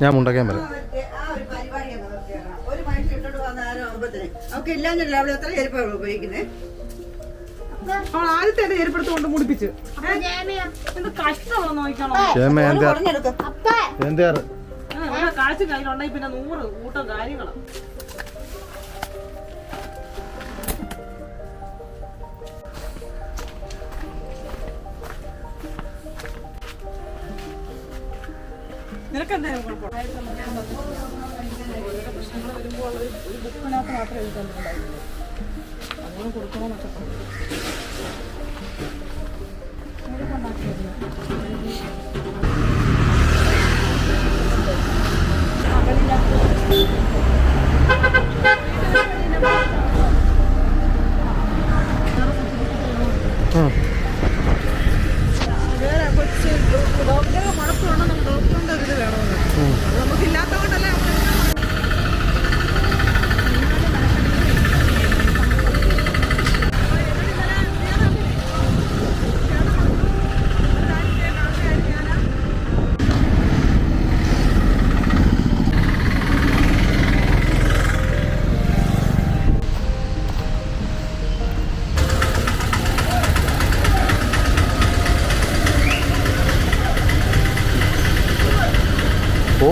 ഞാൻ മുണ്ടക്കാൻ പറയാം ആദ്യത്തെ എന്റെ ചെരുപ്പെടുത്ത് കൊണ്ട് മുടിപ്പിച്ച്. എന്ത് കഷ്ടമാണ് നോക്കണം ക്ഷേമ എന്റെ പറഞ്ഞെടുക്ക എന്റെ ആറ് കാശ് കയ്യിലുണ്ടെങ്കിൽ പിന്നെ നൂറ് കൂട്ടം കാര്യങ്ങളാ. ഒരു ബുക്കിനകത്ത് മാത്രമേ എഴുതാനുണ്ടായിരുന്നുള്ളൂ അങ്ങനെ കൊടുക്കണമെന്നൊക്കെ പറഞ്ഞു. വേറെ കൊച്ച് ഡോക്ടറെ മുടക്കുണ്ടെങ്കിൽ ഡോക്ടറിന്റെ ഒരു ഇത് വേണമെന്ന് അത് നമുക്കില്ലാത്തതുകൊണ്ടല്ലേ നമ്മൾ ഓ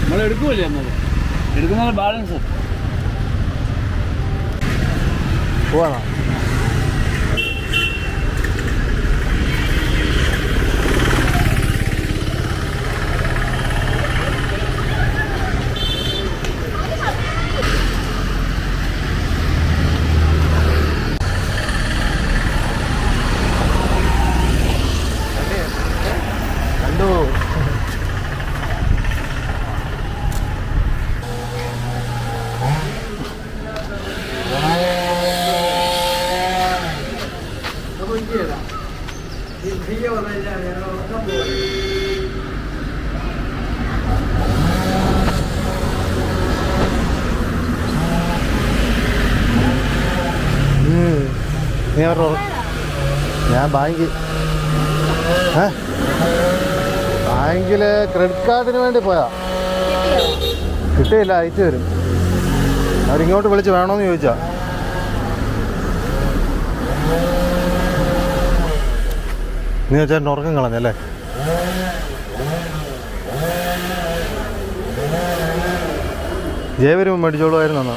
നമ്മൾ എടുക്കൂലേ എന്നത് എടുക്കുന്ന ബാലൻസ് പോവാണോ കണ്ടു ഉം. നീ അവരുടെ ഞാൻ ബാങ്ക് ബാങ്കിൽ ക്രെഡിറ്റ് കാർഡിന് വേണ്ടി പോയാ. കിട്ടിയില്ല അയച്ചു തരും. അവരിങ്ങോട്ട് വിളിച്ച് വേണോന്ന് ചോദിച്ചാ. നീ വെച്ചാൽ ഉറക്കം കളഞ്ഞല്ലേ ജയവരും മേടിച്ചോളുമായിരുന്നു എന്നാ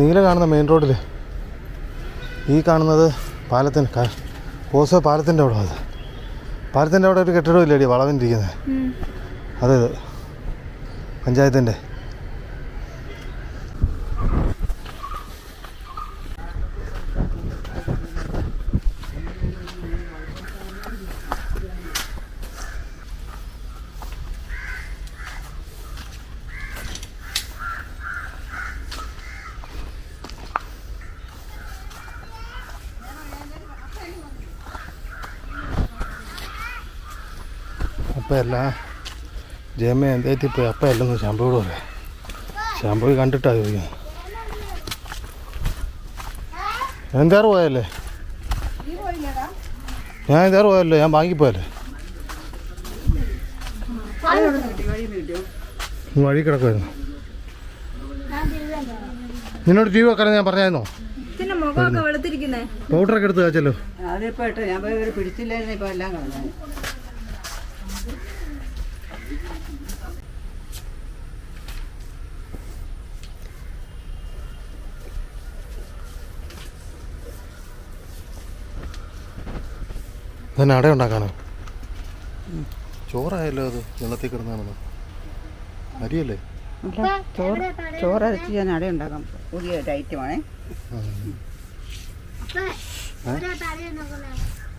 നീല കാണുന്ന മെയിൻ റോഡിൽ ഈ കാണുന്നത് പാലത്തിന് കോസോ പാലത്തിന്റെ അവിടെ അത്. പാലത്തിന്റെ അവിടെ ഒരു കെട്ടിടം ഇല്ലേടി ഇരിക്കുന്നത്. അതെ അതെ പഞ്ചായത്തിന്റെ. അപ്പം എല്ലാം ജയമ എന്തേറ്റി പോയി അപ്പം എല്ലാം ഒന്ന് ശാമ്പോട് പറയാം. ശാമ്പോ കണ്ടിട്ടാ ചോദിക്കുന്നത് എന്താറ് പോയല്ലേ? ഞാൻ ഇതാറ് പോയല്ലോ ഞാൻ ബാങ്കിൽ വഴി കിടക്കുമായിരുന്നു നിന്നോട് ടി വി വെക്കാൻ ഞാൻ പറഞ്ഞായിരുന്നോ? പിന്നെ മുഖമൊക്കെ വെളുത്തിരിക്കുന്നേ. പൗഡറൊക്കെ എടുത്ത് വെച്ചല്ലോ അതിപ്പോ ഞാൻ പിടിച്ചില്ലായിരുന്നു ഇപ്പൊ എല്ലാം കളഞ്ഞു. തന്നെ അട ഉണ്ടാക്കാനോ? ചോറായല്ലോ അത് വെള്ളത്തിൽ കിടന്നാണെന്ന്. അരിയല്ലേ? ചോറ് ചോറരച്ച് ഞാൻ അട ഉണ്ടാക്കാം. പുതിയ ഒരു ഐറ്റമാണേ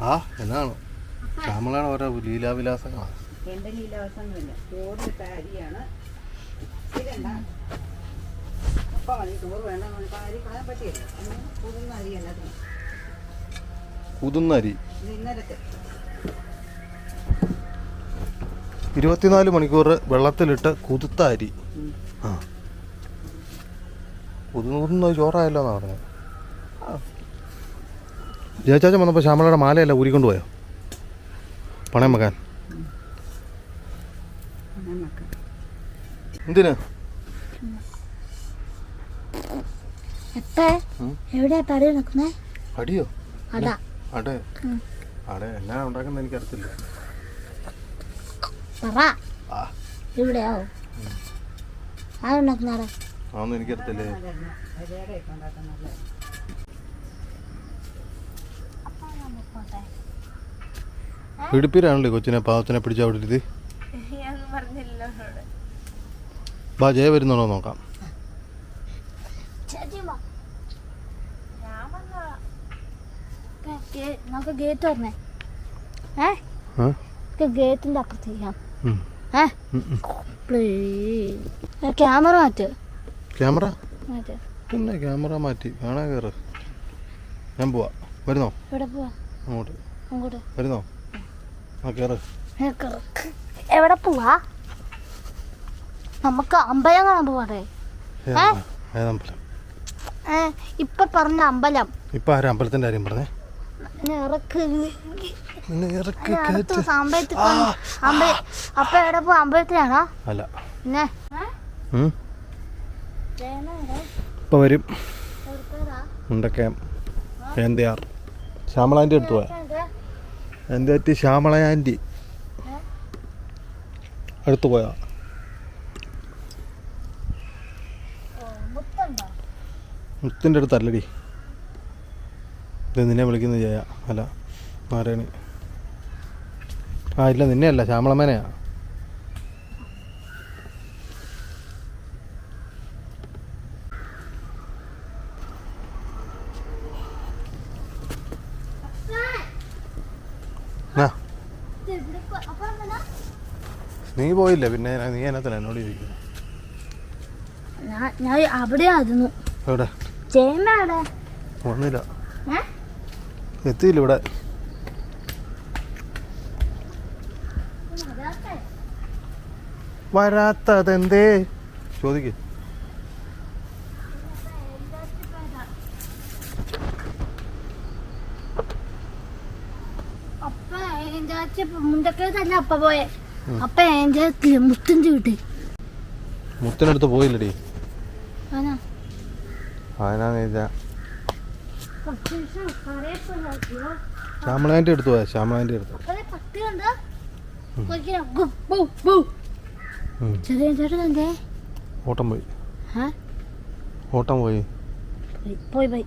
ആ എന്നാണ്? ശ്യാമളാണ് ഓരോ ലീലാവിലാസങ്ങളാണ് എന്റെ ലീലാവസങ്ങളില്ല ചോറ് അരിയാണ്. അപ്പൊ ചോറ് വേണ്ട നമുക്ക് അരി കളയാൻ പറ്റിയല്ലോ. പുതുന്ന അരി എല്ലാത്തിനും ഇത് ഇരുപത്തിനാല് മണിക്കൂർ വെള്ളത്തിലിട്ട് കുതുത്ത അരി ആ. കുതുന്ന ചോറായല്ലോ എന്നാ പറഞ്ഞത് ജയചാച്ച വന്നപ്പോൾ ശ്യാമളയുടെ മാലയല്ല ഊരിക്കൊണ്ട് പോയോ? പണയം വെക്കാൻ? എന്തിനാ? അടിയോ അതാ. അടെ അടെ എന്നാ ഉണ്ടാക്കുന്ന എനിക്കറിയത്തില്ല. പറ. ആ. ഇവിടെയാവും ആരുണ്ടാക്കുന്നാടെ അതൊന്നും എനിക്കറിയത്തില്ലേ. പിടിപ്പിരാണല്ലേ കൊച്ചിനെ പാവത്തിനെ പിടിച്ച അവിടെ ഇരുത്തി? ബാ ജയ വരുന്നുണ്ടോ നോക്കാം ചേച്ചി വാ. ഗേ- ഗേ- നമുക്ക് ഗേറ്റ് തുറന്നേ. ഏ? ഗേറ്റിന്റെ അപ്പുറത്ത് ചെയ്യാം. ഏ. ക്യാമറ മാറ്റ്. ക്യാമറ പിന്നെ ക്യാമറ മാറ്റി. കാണാൻ കയറ് ഞാൻ പോവാ. വരുന്നോ? ഇവിടെ പോവാ? അങ്ങോട്ട്. അങ്ങോട്ട്. വരുന്നോ? ആ കയറ് എവിടെ പോവാ? നമുക്ക് അമ്പലം കാണാൻ പോവാടേ. ഏ ഇപ്പൊ പറഞ്ഞ അമ്പലം. ഇപ്പൊ ആരും അമ്പലത്തിന്റെ കാര്യം പറഞ്ഞേ? അമ്പലത്തിലാണോ? അല്ല. ഉം. വരും. മുണ്ടക്കയം. ഏന്തയാർ ശ്യാമളാന്റെ അടുത്ത് പോയാ? എന്റെ പറ്റി ശ്യാമള ആന്റി അടുത്ത് പോയാ? മുത്തിന്റെ അടുത്തല്ലടി ഇത് നിന്നെ വിളിക്കുന്നു ജയ. അല്ല നാരായണി. ആ ഇല്ല നിന്നെയല്ല ശ്യാമളമ്മേനെയാ. നീ പോയില്ല പിന്നെ നീ എന്നാ എന്നോട് ചോദിക്കുന്നു? ഞാൻ ഞാൻ അവിടെയായിരുന്നു. എവിടെ? എവിടെ? വന്നില്ല. ഏ? എത്തിയില്ല ഇവിടെ. വരാത്തതെന്തേ? ചോദിക്ക്. മുത്തിനടുത്ത് പോയില്ലടി. ആനാ ശ്യാമളാന്റെ എടുത്തു പോയാ ശ്യാമളാന്റെ എടുത്തു ഓട്ടം പോയി? ഓട്ടം പോയി. പോയി, പോയി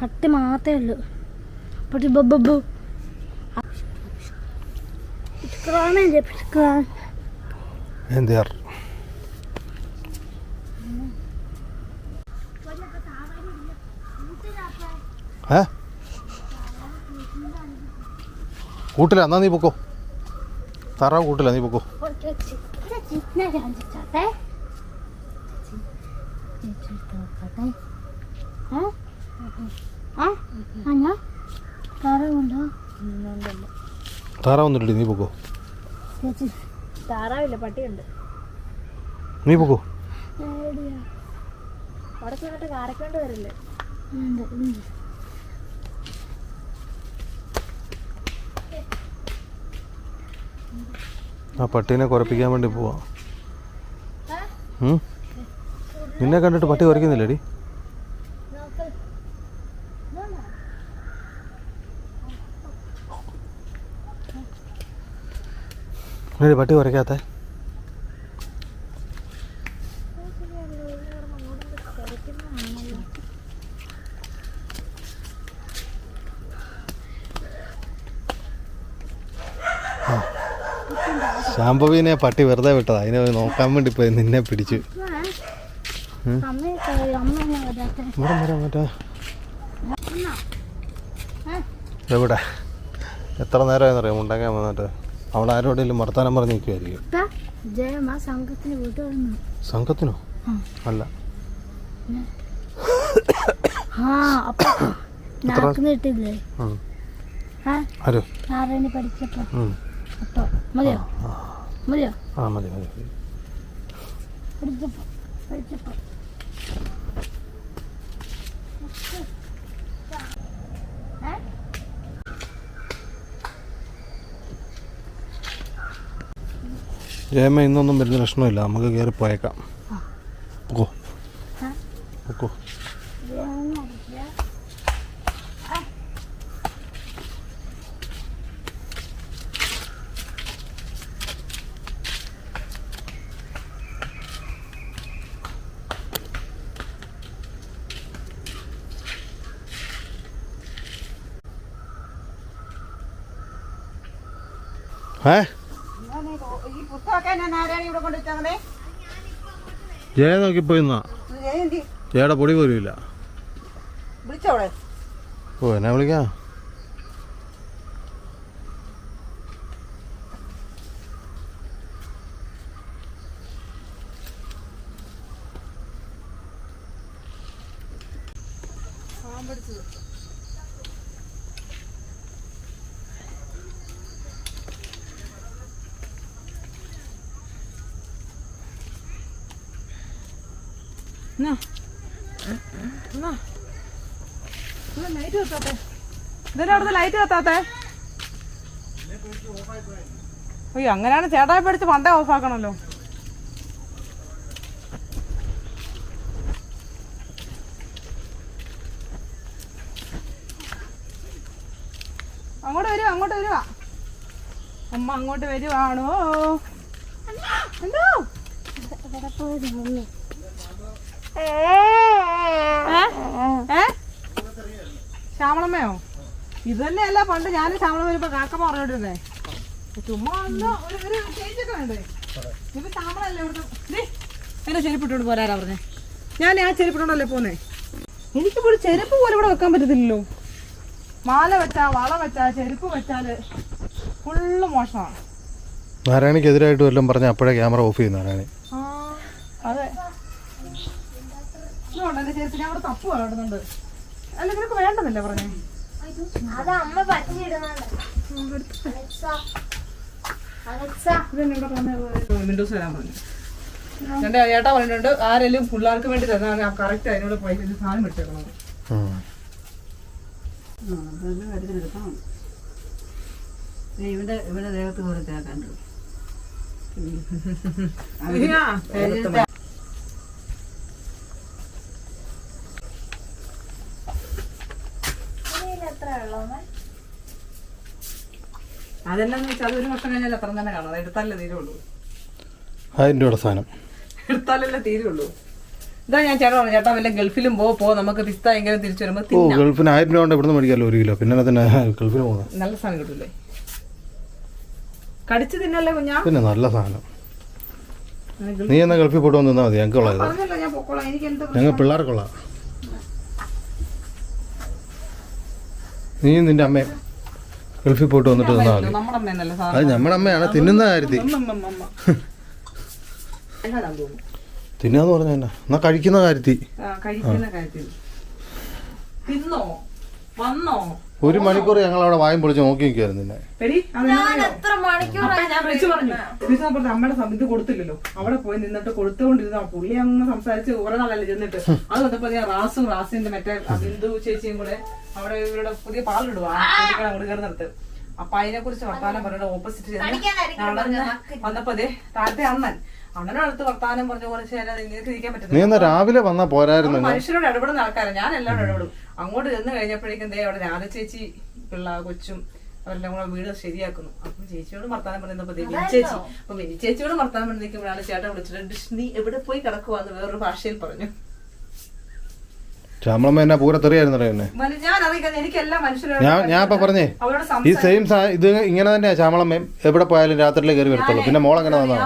പട്ടി മാത്രമേ ഉള്ളൂ. പട്ടി ബബ്ബു പിടിക്കറാൻ ഏ? കൂട്ടില്ല എന്നാ നീ പൊക്കോ? താറാവ് കൂട്ടില്ല നീ പൊക്കോ? ചിക്കനെ കാണിച്ചാട്ടെ താറാവുണ്ടോ താറാവ് ഒന്നുമില്ല നീ പൊക്കോ? താറാവില്ല പട്ടിയുണ്ട്. നീ പോക്കോ? അവിടെ ചെന്നിട്ട് കാരക്കൊണ്ട് വരില്ലേ ഉണ്ട്, ഉണ്ട്. ആ പട്ടീനെ കുറപ്പിക്കാൻ വേണ്ടി പോവാ? നിന്നെ കണ്ടിട്ട് പട്ടി കുറയ്ക്കുന്നില്ലേടി? പട്ടി കുരയ്ക്കാത്ത ശാംഭവിനെ പട്ടി വെറുതെ വിട്ടതാ. അതിനെ നോക്കാൻ വേണ്ടി പോയി നിന്നെ പിടിച്ചു. എവിടെ? എത്ര നേരമായെന്നറിയാം? മുണ്ടാക്കാൻ വന്നിട്ട്. അവിടെ ആരോടെങ്കിലും വർത്താനം പറഞ്ഞ് നിൽക്കുമായിരിക്കും സംഘത്തിന്. അല്ല. ആരോ? പഠിച്ചപ്പോ. മതിയോ? മതിയോ? ആ മതി മതി? ജയമ്മ ഇന്നൊന്നും വരുന്ന പ്രശ്നമില്ല. നമുക്ക് കയറി പോയേക്കാം. പൊക്കോ. ഓക്കോ പൊക്കോ ജയമ പഠിച്ച ഏ? ജയ നോക്കിപ്പോയി പോയിന്നാ ജയയുടെ പൊടി പോലും ഇല്ല വിളിച്ചോടെ ഓ എന്നെ വിളിക്കാം ലൈറ്റ് കത്താത്തെ ഇതിന്റെ അവിടുത്തെ ലൈറ്റ് കത്താത്തെ? അയ്യോ അങ്ങനെയാണ് ചേട്ടായി പഠിച്ച് പണ്ടേ ഓഫാക്കണല്ലോ അങ്ങോട്ട് വരുവാ അങ്ങോട്ട് വരുവാ അമ്മ അങ്ങോട്ട് വരുവാണോ? ശ്യാമളമ്മയോ? ഇത് തന്നെയല്ല പണ്ട് ഞാൻ ശ്യാമളം വരുമ്പോ കാക്കമ്മ പറഞ്ഞോണ്ടിരുന്നേ. ചുമ്മാ ഒന്ന് ഒരു ഒരു ചേഞ്ച് ഒക്കെ വേണ്ടേ ഇത് ശ്യാമളല്ലേ ഇവിടുത്തെ ദേ, എന്റെ ചെരുപ്പിട്ടോണ്ട് പോരാരാ പറഞ്ഞേ? ഞാൻ ആ ചെരുപ്പിട്ടോണ്ടല്ലേ പോന്നേ? എനിക്കിപ്പോ ഒരു ചെരുപ്പ് പോലും ഇവിടെ വെക്കാൻ പറ്റത്തില്ലല്ലോ. മാല വെച്ചാ വള വെച്ചാ ചെരുപ്പ് വെച്ചാൽ ഫുള്ള് മോശമാണ്. നാരായണിക്കെതിരായിട്ട് വല്ലതും പറഞ്ഞ അപ്പോഴേ ക്യാമറ ഓഫ് ചെയ്യുന്ന നാരായണി. അതെ. ചെരുപ്പ്? ഞാൻ അവിടെ തപ്പ് വളർന്നുണ്ട് അല്ലെങ്കിൽ വേണ്ടെന്നല്ലേ പറഞ്ഞേ? അത് അമ്മ വിൻഡോസ് പറഞ്ഞു. എന്റെ പറഞ്ഞിട്ടുണ്ട് ആരെങ്കിലും പിള്ളേർക്ക് വേണ്ടി തന്നാണ് കറക്റ്റ് അതിനുള്ള പൈസ സാധനം എടുത്തേക്കണം എടുക്കണം. ഇവിടെ ഇവിടെ ദേഹത്ത് കൂടെ തേക്കണ്ട് എത്ര ഉള്ളൂ അതെല്ലാം വെച്ചാൽ അത് ഒരു വർഷം കഴിഞ്ഞാൽ അത്ര തന്നെ കാണും. അത് എടുത്താലേ തീരുള്ളൂ. ആയിരം രൂപയുടെ സാധനം. എടുത്താലല്ലേ തീരുള്ളൂ. ഇതാ ഞാൻ ചേട്ടാ പറഞ്ഞു ചേട്ടാ വല്ല ഗൾഫിലും പോ പോ നമുക്ക് പിസ്ത തിരിച്ചു വരുമ്പോൾ ഓ തിന്നാം. ഗൾഫിന് ആയിരം രൂപ കൊണ്ട് ഇവിടുന്ന് മേടിക്കാമല്ലോ ഒരു കിലോ. പിന്നെ തന്നെ ഗൾഫിന് പോകുന്നത് നല്ല സാധനം കിട്ടൂലേ? കടിച്ചു തിന്നല്ലേ കുഞ്ഞാ? പിന്നെ നല്ല സാധനം. അങ്ങനെ ഗൾഫ് നീ എന്നാ ഗൾഫിൽ പോയിട്ട് വന്ന് നിന്നാൽ മതി. പറഞ്ഞല്ലോ ഞാൻ പൊക്കോളാം. എനിക്ക് എന്ത് ഞങ്ങൾ പിള്ളേർക്കുള്ള നീ നിന്റെ അമ്മയും. ഗൾഫിൽ പോയിട്ട് വന്നിട്ട് തന്നാൽ മതി അത് നമ്മുടെ അമ്മയാണ് തിന്നുന്ന കാര്യത്തിൽ തോന്നുന്നു? തിന്നാന്ന് പറഞ്ഞ എന്നാ? എന്നാ കഴിക്കുന്ന കാര്യത്തിൽ. കഴിക്കുന്ന കാര്യത്തിൽ. തിന്നോ? വന്നോ? ഒരു മണിക്കൂർ ഞങ്ങൾ അവിടെ വായും പൊളിച്ച് നോക്കി നിൽക്കായിരുന്നു നിന്നെ. കൊടുത്തില്ലല്ലോ. അവിടെ പോയി നിന്നിട്ട് കൊടുത്തുകൊണ്ടിരുന്ന പുള്ളി അങ്ങ് സംസാരിച്ച് കുറെ നാളല്ലേ ചെന്നിട്ട്. അത് വന്നപ്പോ ഞാൻ റാസും റാസിന്റെ മറ്റേ ബിന്ദു ചേച്ചിയും കൂടെ അവിടെ ഇവരുടെ പുതിയ പാലിടുവാ. അങ്ങോട്ട് കയറുന്നിടത്ത് അപ്പൊ അതിനെ കുറിച്ച് വർത്താനം പറഞ്ഞ ഓപ്പോസിറ്റ് നടന്ന് വന്നപ്പോ അതെ താഴത്തെ അണ്ണൻ അണ്ണനടുത്ത് വർത്താനം പറഞ്ഞ കുറച്ച് നേരം നിങ്ങൾക്ക് ഇരിക്കാൻ പറ്റുന്നു രാവിലെ വന്നാ പോരായിരുന്നു മനുഷ്യരോട് ഇടപെടുന്ന ആൾക്കാരാണ് ഞാൻ എല്ലാവരും ഇടപെടും. അങ്ങോട്ട് ചെന്ന് കഴിഞ്ഞപ്പോഴേക്കും ദേ അവിടെ രാധ ചേച്ചി പിള്ള കൊച്ചും അവരെല്ലാം കൂടെ വീട് ശരിയാക്കുന്നു. അപ്പം ചേച്ചിയോട് വർത്താനം പറയുന്നപ്പോ വിനി ചേച്ചി അപ്പൊ വിനി ചേച്ചിയോട് വർത്താനം പറഞ്ഞിരിക്കുമ്പോഴാണ് ചേട്ടൻ വിളിച്ചിട്ട് "ഡിഷ്, നീ എവിടെ പോയി കിടക്കുവാന്ന് വേറൊരു ഭാഷയിൽ പറഞ്ഞു. ശ്യാമളമ്മ എന്നാ പൂരത്തെറിയായിരുന്നു എന്നെ. മന- ഞാൻ ഞാൻ ഞാൻ ഇപ്പൊ പറഞ്ഞേ ഈ സെയിം ഇത് ഇങ്ങനെ തന്നെയാ ശ്യാമളമ്മയും എവിടെ പോയാലും രാത്രിയിലേ കയറി വരത്തുള്ളൂ. പിന്നെ മോൾ അങ്ങനെ വന്നാ?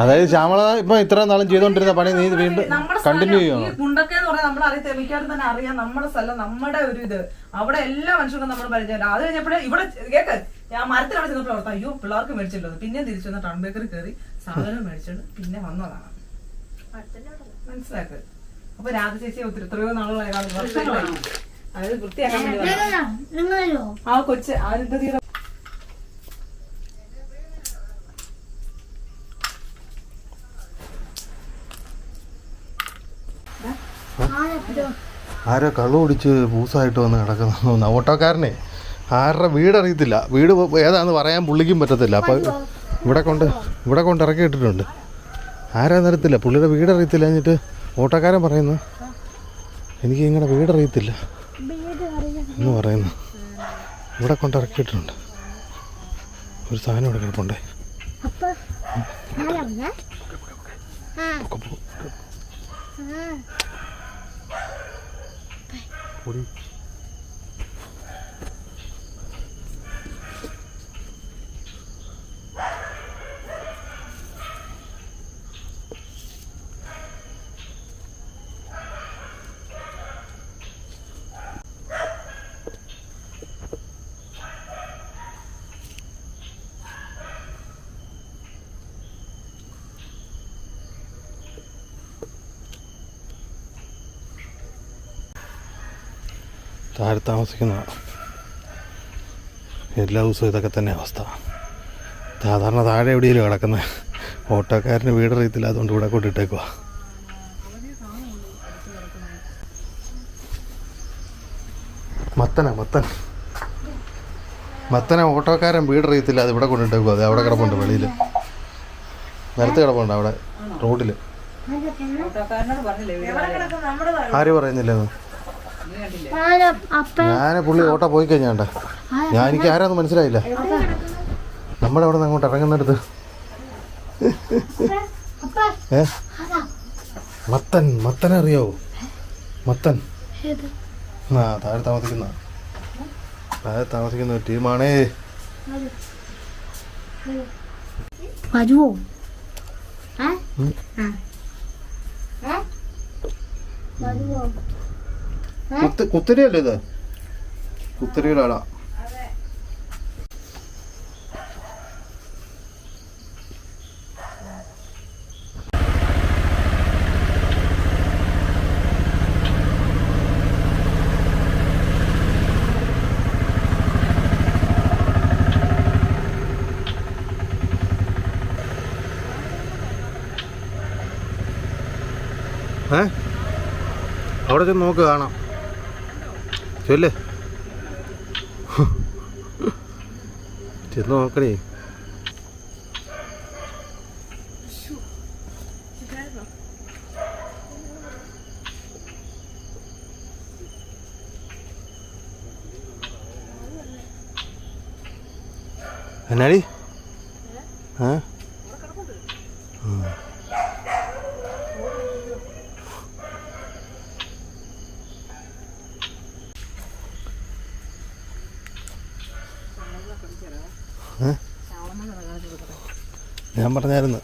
അതായത് ശ്യാമള ഇപ്പൊ ഇത്ര നാളും ചെയ്തോണ്ടിരുന്ന പണി നീ വീണ്ടും കണ്ടിന്യൂ ചെയ്യണം ഈ എന്ന് പറഞ്ഞാൽ നമ്മൾ അറിയാം മിക്കവാറും തന്നെ അറിയാം നമ്മുടെ സ്ഥലം നമ്മുടെ ഒരു ഇത്. അവിടെ എല്ലാ മനുഷ്യർക്കും നമ്മൾ പരിചയം അത് കഴിഞ്ഞപ്പോഴേ ഇവിടെ കേക്ക്. ഞാൻ മരത്തിലാണ് ചെന്നപ്പോൾ അയ്യോ പിള്ളേർക്ക് മേടിച്ചില്ലോ പിന്നെ തിരിച്ചു വന്ന ടൺ ബേക്കറി കയറി സാധനം മേടിച്ചോണ്ട് പിന്നെ വന്നതാണ് മനസ്സിലാക്ക്? അപ്പൊ രാധ ചേച്ചി ഒത്തിരി എത്രയോ നാളുകളായി വർഷങ്ങളായി. അതായത് വൃത്തിയാക്കാൻ വേണ്ടി വന്നതാ. ആ കൊച്ച് ആരെപ്പോ ആരോ കള്ളു കുടിച്ച് പൂസായിട്ട് വന്ന് കിടക്കുന്ന ഓട്ടോക്കാരനെ. ആരുടെ വീട് അറിയത്തില്ല വീട് ഏതാന്ന് പറയാൻ പുള്ളിക്കും പറ്റത്തില്ല. അപ്പൊ ഇവിടെ കൊണ്ട് ഇവിടെ കൊണ്ട് ഇറക്കി ഇട്ടിട്ടുണ്ട് ആരാന്ന് അറിയത്തില്ല പുള്ളിയുടെ വീട് അറിയത്തില്ല എന്നിട്ട് ഓട്ടോക്കാരൻ പറയുന്നു. എനിക്ക് നിങ്ങളുടെ വീട് അറിയത്തില്ല എന്ന് പറയുന്നു. ഇവിടെ കൊണ്ട് ഇറക്കിയിട്ടുണ്ട്. ഒരു സാധനം ഇവിടെ കിടപ്പുണ്ടേ. പൊടി. താഴെ താമസിക്കുന്ന എല്ലാ ദിവസവും ഇതൊക്കെ തന്നെ അവസ്ഥ. സാധാരണ താഴെ എവിടെയെങ്കിലും കിടക്കുന്നത് ഓട്ടോക്കാരന് വീടറിയത്തില്ല അതുകൊണ്ട് ഇവിടെ കൊണ്ടിട്ടേക്കുക മത്തന മത്തൻ. മത്തന ഓട്ടോക്കാരൻ വീട് വീടറിയത്തില്ല അത് ഇവിടെ കൊണ്ടിട്ടേക്കുക അത് അവിടെ കിടപ്പുണ്ട് വെളിയിൽ നിരത്ത് കിടപ്പുണ്ട് അവിടെ റോഡിൽ ആര് പറയുന്നില്ലെന്ന്? ഞാൻ പുള്ളി ഓട്ട പോയി കഴിഞ്ഞാണ്ട ഞാൻ എനിക്ക് ആരാന്ന് മനസ്സിലായില്ല. നമ്മുടെ അവിടെ നിന്ന് അങ്ങോട്ട് ഇറങ്ങുന്നിടത്ത്. അപ്പ ഏ? മത്തൻ മത്തൻ മത്തനെ അറിയാവോ? മത്തൻ. ആ താഴെ താമസിക്കുന്ന. താഴെ താമസിക്കുന്ന ഒരു ടീമാണേ. വരുവോ? കുത്ത് കുത്തരിയല്ലേ ഇത്? കുത്തരിയുടെ അവിടെ ചെന്ന് നോക്ക് കാണാം. ചെല്ലേ ചെന്ന് നോക്കണേ. എന്നാടി? ആ? ഞാൻ പറഞ്ഞായിരുന്നു.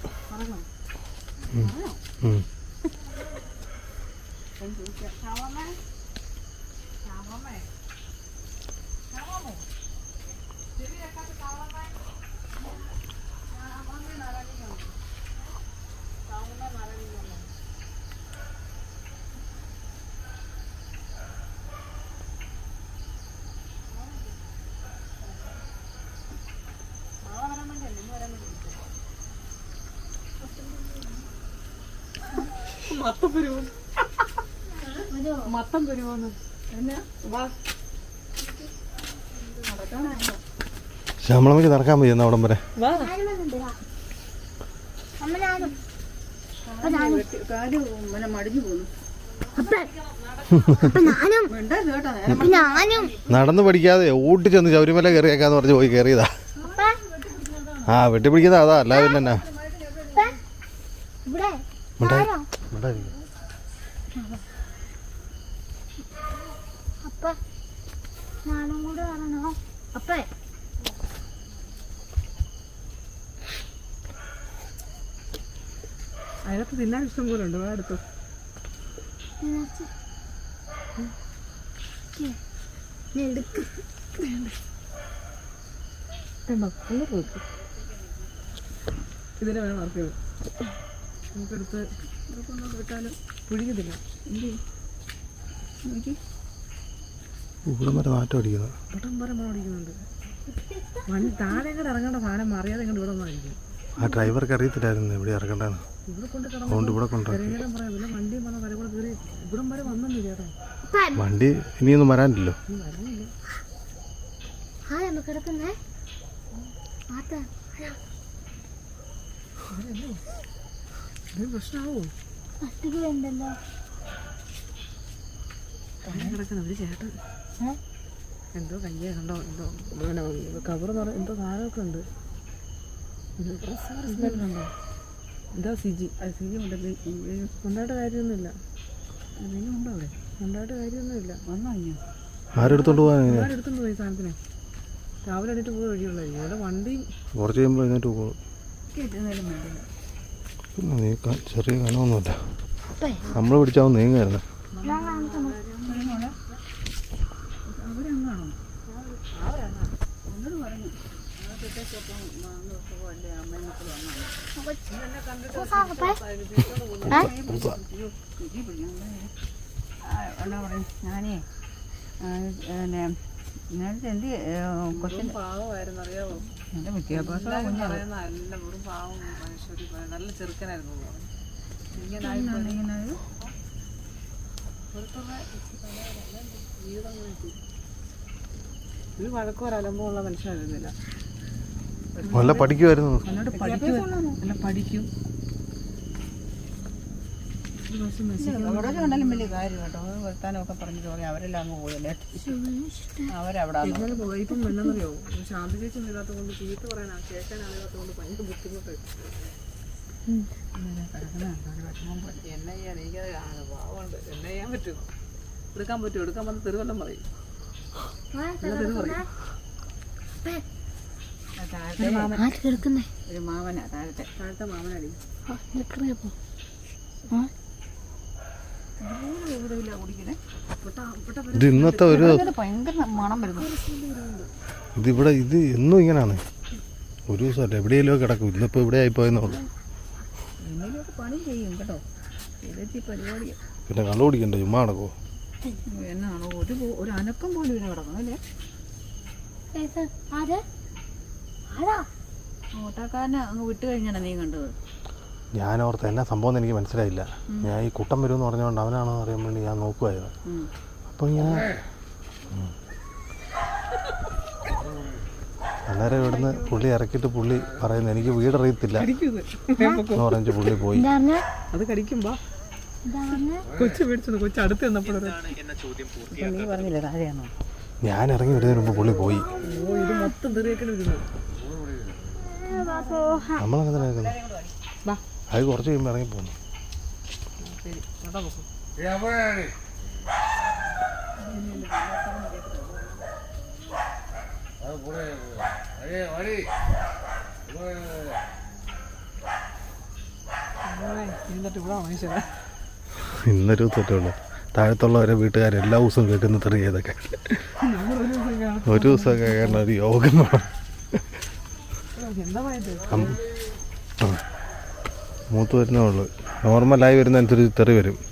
മത്തം വരുമോ മത്തം വരുമോന്ന് എന്നാ? വാ. ശ്യാമളമ്മയ്ക്ക് നടക്കാൻ വയ്യ എന്നാ അവിടം വരെ. നടന്ന് പഠിക്കാതെ ഓട്ടി ചെന്ന് ശബരിമല കയറിയേക്കാന്ന് പറഞ്ഞ് പോയി കയറിയതാ. അപ്പ? ആ വെട്ടിപ്പിടിക്കുന്ന അതാ അല്ല പിന്നെ അപ്പ ഞാനും കൂടെ വരണോ? അപ്പേ. അതിനകത്ത് തിന്നാൻ ഇഷ്ടം പോലെ ഉണ്ട്. നോക്ക് ഇതിനെ വേണം ആർക്കത് നമുക്കെടുത്ത് വിട്ടാലും പുഴുങ്ങത്തില്ല. എന്ത് ഇവിടെ വരെ നാറ്റം അടിക്കുന്നത് ഇവിടം വരെ മണം അടിക്കുന്നുണ്ട്. വണ്ടി താഴെ കൂടെ ഇറങ്ങേണ്ട സാധനം അറിയാതെ കണ്ട് ഇവിടെ വന്നായിരിക്കും. ആ ഡ്രൈവർക്ക് അറിയത്തില്ലായിരുന്നു ഇവിടെ കൊണ്ട് കിടന്നു അതുകൊണ്ട് ഇവിടെ കൊണ്ടുവരാം പറയാം. വന്ന തല കൂടെ കയറി ഇവിടം വരെ ചേട്ടാ വണ്ടി ഇനിയൊന്നും വരാനില്ലല്ലോ. കിടക്കുന്നേ. പ്രശ്നമാവോ. പട്ടിക വേണ്ടല്ലോ. താഴെ കിടക്കണം ഒരു ചേട്ടൻ? എന്തോ കയ്യെ കണ്ടോ എന്തോ കവറെന്ന് കവർ എന്തോ സാധനമൊക്കെ ഉണ്ട്. സ്മെല്ലുണ്ടോ എന്താ സിജി. അത് സിജി. ഉണ്ടല്ലേ ഉണ്ടായിട്ട് കാര്യമൊന്നുമില്ല. എന്തെങ്കിലും ഉണ്ടോ അവിടെ? ഉണ്ടായിട്ട് കാര്യമൊന്നുമില്ല. വന്നോ ആരെടുത്തോണ്ട് പോകാൻ പോയി സാധനത്തിനെ? രാവിലെ എണീറ്റ് പോയി വഴിയുള്ളത് ഇവിടെ വണ്ടി കുറച്ച് കഴിയുമ്പോൾ എഴുന്നേറ്റ് പോകും. കേട്ടിരുന്നാലും വേണ്ടില്ല പിന്നെ നീ ക- ചെറിയ കനമൊന്നുമില്ല. നമ്മൾ പിടിച്ചാവും നീങ്ങായിരുന്നു. ഞാനേ ആ, പിന്നെ നേരത്തെ എന്ത് ക്വസ്റ്റ്യൻ പാവമായിരുന്നു അറിയാമോ എന്റെ വിദ്യാഭ്യാസം നല്ല വെറും പാവം മനുഷ്യര് നല്ല ചെറുക്കനായിരുന്നു ഇങ്ങനെ ഒരു വഴക്കോ ഒരു അലമ്പോ ഉള്ള മനുഷ്യനായിരുന്നില്ല നല്ല പഠിക്കുമായിരുന്നു നല്ല പഠിക്കും. അവിടെ കണ്ടാലും വലിയ കാര്യം കേട്ടോ. വർത്താനമൊക്കെ പറഞ്ഞിട്ട് പറയും അവരെല്ലാം അങ്ങ് പോയല്ലേ അവരവിടെ ഇപ്പം എന്നാന്നറിയോ ശാന്തി ചേച്ചി ഇല്ലാത്ത കൊണ്ട് ചീത്ത പറയാനാ. കേൾക്കാനാകാത്ത കൊണ്ട് ഭയങ്കര ബുദ്ധിമുട്ട്. എന്നെ ചെയ്യാൻ എനിക്കത് കാണും പാവമുണ്ട്. എന്നെ ചെയ്യാൻ പറ്റുമോ? എടുക്കാൻ പറ്റുമോ? എടുക്കാൻ വന്ന് തെരുവെല്ലാം പറയും. ആര് കിടക്കുന്നേ? ഒരു മാമനാ താഴത്തെ. താഴത്തെ മാമനടി നിക്കണേ പോ എവിടെയില്ല കുടിക്കണേ ഇത് ഇന്നത്തെ ഒരു ഇത് ഭയങ്കര മണം വരുന്നു. ഇതിവിടെ ഇത് എന്നും ഇങ്ങനെയാണ് ഒരു ദിവസമല്ല എവിടെയെങ്കിലും കിടക്കും. ഇന്നിപ്പോൾ ഇവിടെ ആയിപ്പോയെന്നേ ഉള്ളൂ. പണി ചെയ്യും കേട്ടോ. ഇതെത്തി പരിപാടി പിന്നെ കള്ളു കുടിക്കണ്ടേ? ചുമ്മാ കിടക്കോ എന്നാണോ? ഒരു ഒരു അനക്കം പോലും ഇവിടെ കിടക്കണം അല്ലേ? ഓട്ടക്കാരനെ ആരാ? ഓട്ടോക്കാരനെ അങ്ങ് വിട്ട് കഴിഞ്ഞാണ് നീ കണ്ടത്. ഞാൻ ഓർത്ത് എന്നാ സംഭവം എനിക്ക് മനസ്സിലായില്ല. ഞാൻ ഈ കുട്ടം വരുമെന്ന് പറഞ്ഞുകൊണ്ട് അവനാണോ എന്ന് അറിയാൻ വേണ്ടി ഞാൻ നോക്കുമായിരുന്നു. അപ്പോൾ ഇങ്ങനെ. അന്നേരം ഇവിടുന്ന് പുള്ളി ഇറക്കിയിട്ട് പുള്ളി പറയുന്നു എനിക്ക് വീടറിയത്തില്ല. എന്ന് പറഞ്ഞിട്ട് പുള്ളി പോയി. അത് കടിക്കുമ്പോ കൊച്ചു മേടിച്ചത് കൊച്ചു അടുത്ത് ഞാൻ ഇറങ്ങി വരുന്നതിന് മുമ്പ് പുള്ളി പോയി. ഓ ഇത് മൊത്തം തെറിയൊക്കെ ഇരുന്നു നമ്മളങ്ങനെ തന്നെ അത് കുറച്ച് കഴിയുമ്പോൾ ഇറങ്ങി പോകുന്നു ഇന്നൊരു തെറ്റുള്ളൂ താഴത്തുള്ളവരെ വീട്ടുകാർ എല്ലാ ദിവസവും കേൾക്കുന്ന തെറി ഏതൊക്കെ? ഒരു ദിവസമൊക്കെ കേൾക്കേണ്ട ഒരു യോഗം വേണം എന്താ. മൂത്ത് വരുന്നേ ഉള്ളൂ. നോർമലായി വരുന്ന അനുസരിച്ച് തെറി വരും.